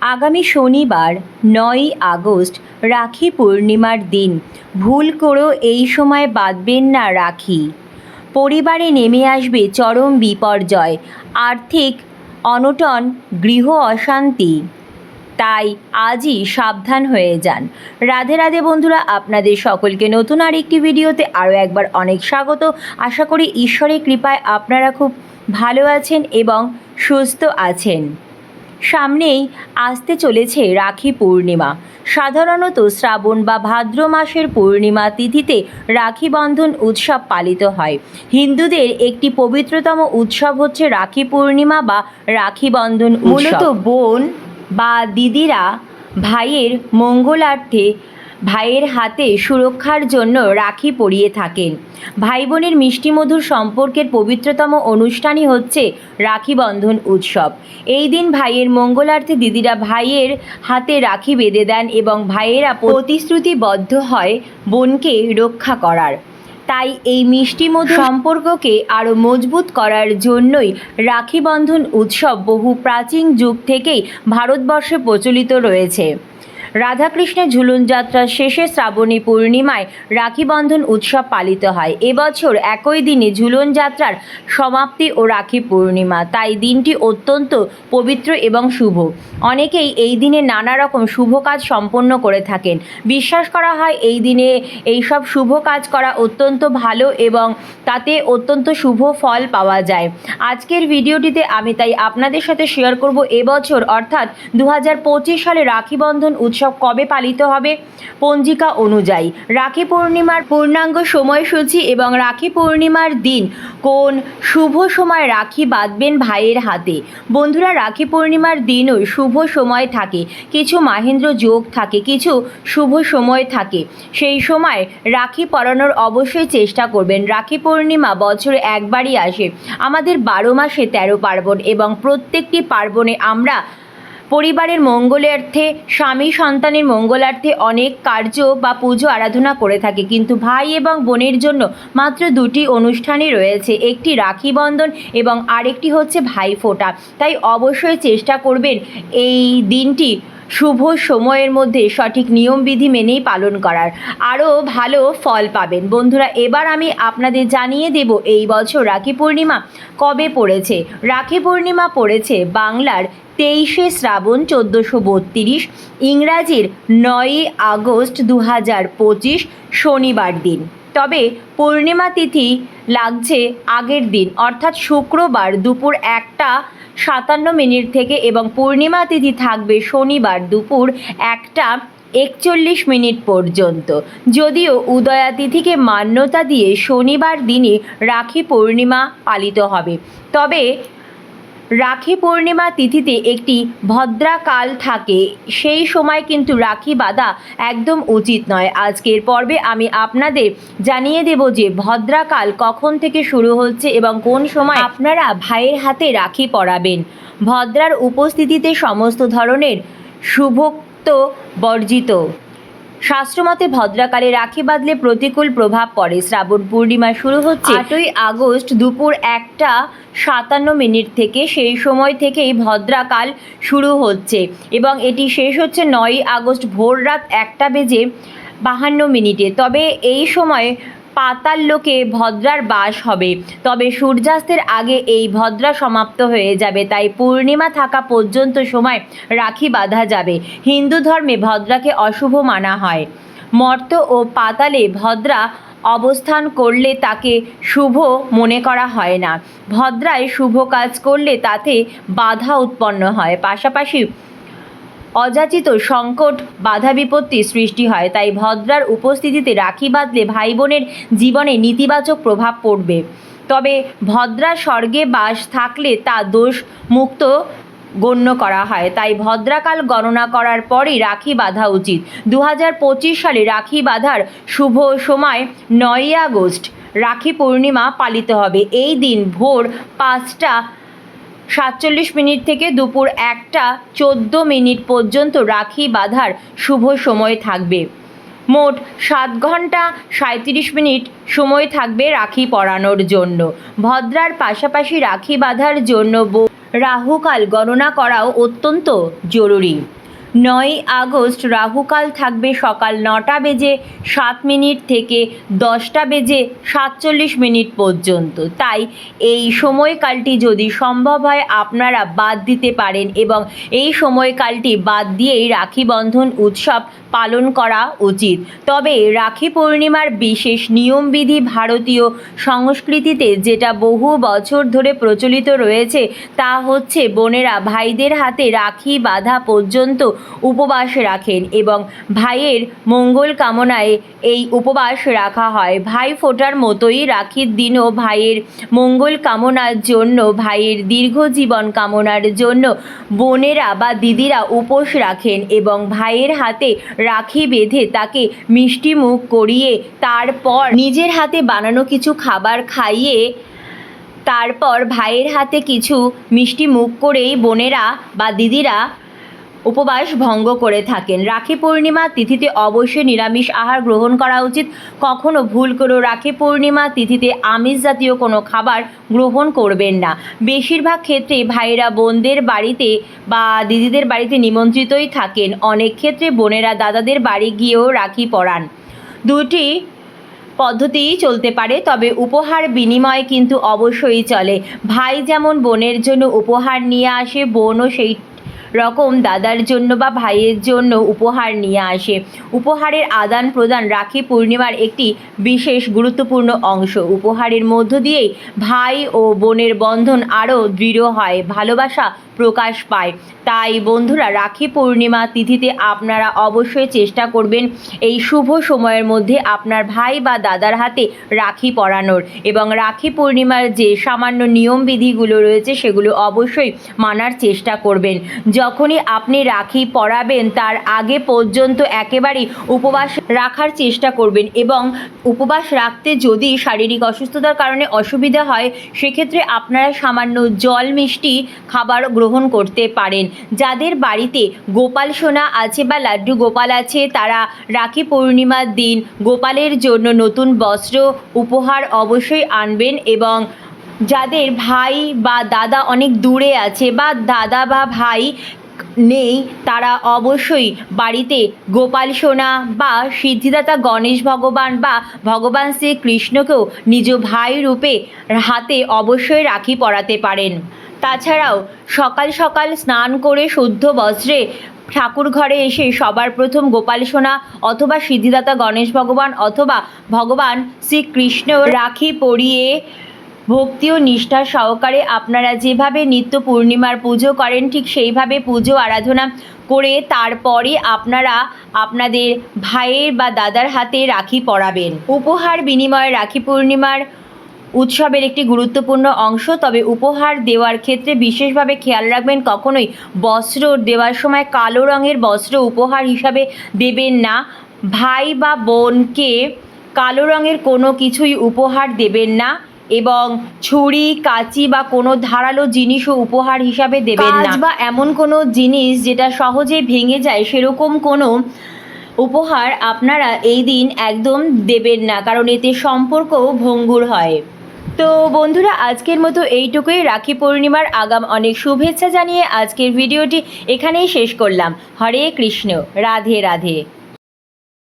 আগামী শনিবার নয়ই আগস্ট রাখি পূর্ণিমার দিন। ভুল করেও এই সময় বাঁধবেন না রাখি। পরিবারে নেমে আসবে চরম বিপর্যয়, আর্থিক অনটন, গৃহ অশান্তি। তাই আজই সাবধান হয়ে যান। রাধে রাধে বন্ধুরা, আপনাদের সকলকে নতুন আর একটি ভিডিওতে আরও একবার অনেক স্বাগত। আশা করি ঈশ্বরের কৃপায় আপনারা খুব ভালো আছেন এবং সুস্থ আছেন। সামনেই আসতে চলেছে রাখি পূর্ণিমা। সাধারণত শ্রাবণ বা ভাদ্র মাসের পূর্ণিমা তিথিতে রাখি বন্ধন উৎসব পালিত হয়। হিন্দুদের একটি পবিত্রতম উৎসব হচ্ছে রাখি পূর্ণিমা বা রাখি বন্ধন। মূলত বোন বা দিদিরা ভাইয়ের মঙ্গলার্থে ভাইয়ের হাতে সুরক্ষার জন্য রাখি পরিয়ে থাকেন। ভাই বোনের মিষ্টিমধুর সম্পর্কের পবিত্রতম অনুষ্ঠানই হচ্ছে রাখি বন্ধন উৎসব। এই দিন ভাইয়ের মঙ্গলার্থে দিদিরা ভাইয়ের হাতে রাখি বেঁধে দেন এবং ভাইয়েরা প্রতিশ্রুতিবদ্ধ হয় বোনকে রক্ষা করার। তাই এই মিষ্টিমধু সম্পর্ককে আরও মজবুত করার জন্যই রাখি বন্ধন উৎসব বহু প্রাচীন যুগ থেকেই ভারতবর্ষে প্রচলিত রয়েছে। রাধাকৃষ্ণের ঝুলন যাত্রার শেষে শ্রাবণী পূর্ণিমায় রাখি বন্ধন উৎসব পালিত হয়। এবছর একই দিনে ঝুলন যাত্রার সমাপ্তি ও রাখি পূর্ণিমা। তাই দিনটি অত্যন্ত পবিত্র এবং শুভ। অনেকেই এই দিনে নানা রকম শুভ কাজ সম্পন্ন করে থাকেন। বিশ্বাস করা হয় এই দিনে এই সব শুভ কাজ করা অত্যন্ত ভালো এবং তাতে অত্যন্ত শুভ ফল পাওয়া যায়। আজকের ভিডিওটিতে আমি তাই আপনাদের সাথে শেয়ার করব এবছর, অর্থাৎ দু হাজার পঁচিশ সালে রাখি বন্ধন উৎসব কবে পালিত হবে? পঞ্জিকা অনুযায়ী, রাখি পূর্ণিমার পূর্ণাঙ্গ সময়সূচি এবং রাখি পূর্ণিমার দিন কোন শুভ সময় রাখি বাঁধবেন ভাইয়ের হাতে? বন্ধুরা, রাখি পূর্ণিমার দিনও শুভ সময় থাকে, কিছু মাহেন্দ্র যোগ থাকে, কিছু শুভ সময় থাকে। সেই সময় রাখি পরানোর অবশ্যই চেষ্টা করবেন। রাখি পূর্ণিমা বছরে একবারই আসে। আমাদের বারো মাসে তেরো পার্বণ এবং প্রত্যেকটি পার্বণে আমরা পরিবারের মঙ্গলার্থে, স্বামী সন্তানের মঙ্গলার্থে অনেক কার্য বা পুজো আরাধনা করে থাকে। কিন্তু ভাই এবং বোনের জন্য মাত্র দুটি অনুষ্ঠানই রয়েছে। একটি রাখি বন্ধন এবং আরেকটি হচ্ছে ভাইফোঁটা তাই অবশ্যই চেষ্টা করবেন এই দিনটি শুভ সময়ের মধ্যে সঠিক নিয়মবিধি মেনেই পালন করার। আরও ভালো ফল পাবেন। বন্ধুরা, এবার আমি আপনাদের জানিয়ে দেব এই বছর রাখি পূর্ণিমা কবে পড়েছে। রাখি পূর্ণিমা পড়েছে বাংলার তেইশে শ্রাবণ চোদ্দোশো বত্রিশ, ইংরাজির নয়ই আগস্ট দু হাজার পঁচিশ শনিবার দিন। তবে পূর্ণিমা তিথি লাগছে আগের দিন, অর্থাৎ শুক্রবার দুপুর একটা সাতান্ন মিনিট থেকে এবং পূর্ণিমা তিথি থাকবে শনিবার দুপুর একটা একচল্লিশ মিনিট পর্যন্ত। যদিও উদয়া তিথিকে মান্যতা দিয়ে শনিবার দিনে রাখি পূর্ণিমা পালিত হবে। তবে রাখি পূর্ণিমা তিথিতে একটি ভদ্রাকাল থাকে। সেই সময় কিন্তু রাখি বাঁধা একদম উচিত নয়। আজকের পর্বে আমি আপনাদের জানিয়ে দেব যে ভদ্রাকাল কখন থেকে শুরু হচ্ছে এবং কোন সময় আপনারা ভাইয়ের হাতে রাখি পরাবেন। ভদ্রার উপস্থিতিতে সমস্ত ধরনের শুভক্ত বর্জিত। শাস্ত্রমতে ভদ্রাকালে রাখি বাঁধলে প্রতিকূল প্রভাব পড়ে। শ্রাবণ পূর্ণিমা শুরু হচ্ছে আটই আগস্ট দুপুর একটা সাতান্ন মিনিট থেকে। সেই সময় থেকেই ভদ্রাকাল শুরু হচ্ছে এবং এটি শেষ হচ্ছে নয়ই আগস্ট ভোর রাত একটা বেজে বাহান্ন মিনিটে। তবে এই সময় পাতাল লোকে ভদ্রার বাস হবে। তবে সূর্যাস্তের আগে এই ভদ্রা সমাপ্ত হয়ে যাবে, তাই পূর্ণিমা থাকা পর্যন্ত সময় রাখি বাঁধা যাবে। হিন্দু ধর্মে ভদ্রাকে অশুভ মানা হয়। মর্ত ও পাতালে ভদ্রা অবস্থান করলে তাকে শুভ মনে করা হয় না। ভদ্রায় শুভ কাজ করলে তাতে বাধা উৎপন্ন হয়। পাশাপাশি অযাচিত সংকট, বাধা বিপত্তি সৃষ্টি হয়। তাই ভদ্রার উপস্থিতিতে রাখি বাঁধলে ভাই বোনের জীবনে নেতিবাচক প্রভাব পড়বে। তবে ভদ্রা স্বর্গে বাস থাকলে তা দোষ মুক্ত গণ্য করা হয়। তাই ভদ্রাকাল গণনা করার পরই রাখি বাঁধা উচিত। দু হাজার পঁচিশ সালে রাখি বাঁধার শুভ সময় নয়ই আগস্ট। রাখি পূর্ণিমা পালিত হবে। এই দিন ভোর পাঁচটা সাতচল্লিশ মিনিট থেকে দুপুর একটা চোদ্দ মিনিট পর্যন্ত রাখি বাঁধার শুভ সময় থাকবে। মোট সাত ঘণ্টা সাঁত্রিশ মিনিট সময় থাকবে রাখি পরানোর জন্য। ভদ্রার পাশাপাশি রাখি বাঁধার জন্য রাহুকাল গণনা করাও অত্যন্ত জরুরি। নয় আগস্ট রাহুকাল থাকবে সকাল নটা বেজে সাত মিনিট থেকে দশটা বেজে সাতচল্লিশ মিনিট পর্যন্ত। তাই এই সময়কালটি যদি সম্ভব হয়, আপনারা বাদ দিতে পারেন এবং এই সময়কালটি বাদ দিয়েই রাখি বন্ধন উৎসব পালন করা উচিত। তবে রাখি পূর্ণিমার বিশেষ নিয়মবিধি ভারতীয় সংস্কৃতিতে যেটা বহু বছর ধরে প্রচলিত রয়েছে, তা হচ্ছে বোনেরা ভাইদের হাতে রাখি বাঁধা পর্যন্ত উপবাস রাখেন এবং ভাইয়ের মঙ্গল কামনায় এই উপবাস রাখা হয়। ভাই ফোটার মতোই রাখির দিনও ভাইয়ের মঙ্গল কামনার জন্য, ভাইয়ের দীর্ঘ জীবন কামনার জন্য। বোনেরা বা দিদিরা উপোস রাখেন এবং ভাইয়ের হাতে রাখি বেঁধে তাকে মিষ্টি মুখ করিয়ে তারপর নিজের হাতে বানানো কিছু খাবার খাইয়ে তারপর ভাইয়ের হাতে কিছু মিষ্টি মুখ করেই বোনেরা বা দিদিরা উপবাস ভঙ্গ করে থাকেন। রাখি পূর্ণিমা তিথিতে অবশ্যই নিরামিষ আহার গ্রহণ করা উচিত। কখনো ভুল করেও রাখি পূর্ণিমা তিথিতে আমিষ জাতীয় কোনো খাবার গ্রহণ করবেন না। বেশিরভাগ ক্ষেত্রে ভাইয়েরা, বোনদের বাড়িতে বা দিদিদের বাড়িতে নিমন্ত্রিতই থাকেন। অনেক ক্ষেত্রে বোনেরা দাদাদের বাড়ি গিয়েও রাখি পরান। দুটি পদ্ধতিই চলতে পারে, তবে উপহার বিনিময় কিন্তু অবশ্যই চলে। ভাই যেমন বোনের জন্য উপহার নিয়ে আসে, বোনও সেই রকম দাদার জন্য বা ভাইয়ের জন্য উপহার নিয়ে আসে। উপহারের আদান প্রদান রাখি পূর্ণিমার একটি বিশেষ গুরুত্বপূর্ণ অংশ। উপহারের মধ্য দিয়েই ভাই ও বোনের বন্ধন আরও দৃঢ় হয়, ভালোবাসা প্রকাশ পায়। তাই বন্ধুরা, রাখি পূর্ণিমা তিথিতে আপনারা অবশ্যই চেষ্টা করবেন এই শুভ সময়ের মধ্যে আপনার ভাই বা দাদার হাতে রাখি পরানোর। এবং রাখি পূর্ণিমার যে সামান্য নিয়মবিধিগুলো রয়েছে সেগুলো অবশ্যই মানার চেষ্টা করবেন। যখনই আপনি রাখি পরাবেন, তার আগে পর্যন্ত একেবারেই উপবাস রাখার চেষ্টা করবেন এবং উপবাস রাখতে যদি শারীরিক অসুস্থতার কারণে অসুবিধা হয়, সেক্ষেত্রে আপনারা সামান্য জল মিষ্টি খাবার গ্রহণ করতে পারেন। যাদের বাড়িতে গোপাল সোনা আছে বা লাড্ডু গোপাল আছে, তারা রাখি পূর্ণিমার দিন গোপালের জন্য নতুন বস্ত্র উপহার অবশ্যই আনবেন এবং যাদের ভাই বা দাদা অনেক দূরে আছে বা দাদা বা ভাই নেই, তারা অবশ্যই বাড়িতে গোপাল সোনা বা সিদ্ধিদাতা গণেশ ভগবান বা ভগবান শ্রীকৃষ্ণকেও নিজ ভাই রূপে হাতে অবশ্যই রাখি পরাতে পারেন। তাছাড়াও সকাল সকাল স্নান করে শুদ্ধ বস্ত্রে ঠাকুর ঘরে এসে সবার প্রথম গোপাল সোনা অথবা সিদ্ধিদাতা গণেশ ভগবান অথবা ভগবান শ্রীকৃষ্ণ রাখি পরিয়ে ভক্তি ও নিষ্ঠা সহকারে আপনারা যেভাবে নিত্য পূর্ণিমার পুজো করেন, ঠিক সেইভাবে পুজো আরাধনা করে তারপরে আপনারা আপনাদের ভাইয়ের বা দাদার হাতে রাখি পরাবেন। উপহার বিনিময়ে রাখি পূর্ণিমার উৎসবের একটি গুরুত্বপূর্ণ অংশ, তবে উপহার দেওয়ার ক্ষেত্রে বিশেষভাবে খেয়াল রাখবেন, কখনোই বস্ত্র দেওয়ার সময় কালো রঙের বস্ত্র উপহার হিসাবে দেবেন না। ভাই বা বোনকে কালো রঙের কোনো কিছুই উপহার দেবেন না। এবং ছুরি, কাঁচি বা কোনো ধারালো জিনিসও উপহার হিসাবে দেবেন না। বা এমন কোনো জিনিস যেটা সহজে ভেঙে যায়, সেরকম কোনো উপহার আপনারা এই দিন একদম দেবেন না, কারণ এতে সম্পর্ক ভঙ্গুর হয়। তো বন্ধুরা, আজকের মতো এইটুকুই। রাখি পূর্ণিমার আগাম অনেক শুভেচ্ছা জানিয়ে আজকের ভিডিওটি এখানেই শেষ করলাম। হরে কৃষ্ণ। রাধে রাধে।